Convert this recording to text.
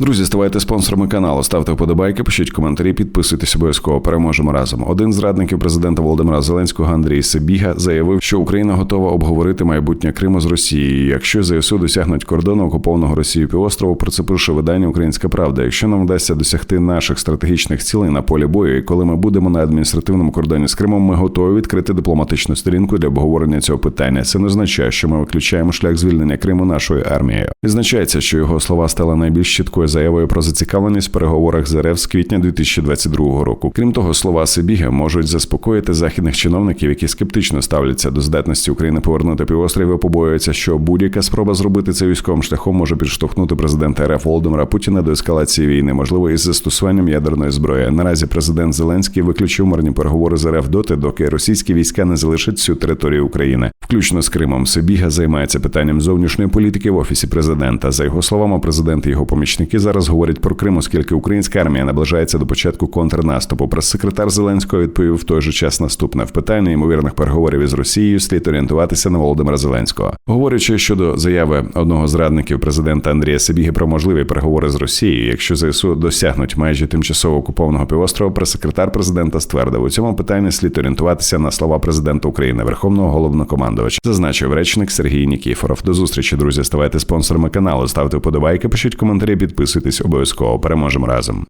Друзі, ставайте спонсорами каналу, ставте вподобайки, пишіть коментарі, підписуйтесь обов'язково. Переможемо разом. Один з радників президента Володимира Зеленського Андрій Сибіга заявив, що Україна готова обговорити майбутнє Криму з Росією. Якщо ЗСУ досягнуть кордону окупованого Росією півострову, про це пише видання Українська Правда. Якщо нам вдасться досягти наших стратегічних цілей на полі бою, і коли ми будемо на адміністративному кордоні з Кримом, ми готові відкрити дипломатичну сторінку для обговорення цього питання. Це не означає, що ми виключаємо шлях звільнення Криму нашою армією. Відзначається, що його слова стали найбільш чіткою заявою про зацікавленість в переговорах з РФ з квітня 2022 року. Крім того, слова Сибіги можуть заспокоїти західних чиновників, які скептично ставляться до здатності України повернути півострів і побоюються, що будь-яка спроба зробити це військовим шляхом може підштовхнути президента РФ Володимира Путіна до ескалації війни, можливо, із застосуванням ядерної зброї. Наразі президент Зеленський виключив мирні переговори з РФ доти, доки російські війська не залишать всю територію України, включно з Кримом. Сибіга займається питанням зовнішньої політики в офісі президента. За його словами, президент і його помічники зараз говорять про Крим, оскільки українська армія наближається до початку контрнаступу. Прес-секретар Зеленського відповів в той же час наступне в питанні ймовірних переговорів із Росією слід орієнтуватися на Володимира Зеленського. Говорячи щодо заяви одного з радників президента Андрія Сибіги про можливі переговори з Росією, якщо ЗСУ досягнуть майже тимчасово окупованого півострова, прес-секретар президента ствердив у цьому питанні слід орієнтуватися на слова президента України, Верховного головнокомандувача, зазначив речник Сергій Нікіфоров. До зустрічі, друзі. Ставайте спонсорами каналу, ставте вподобайки, пишіть коментарі, підписуйтесь обов'язково. Переможемо разом.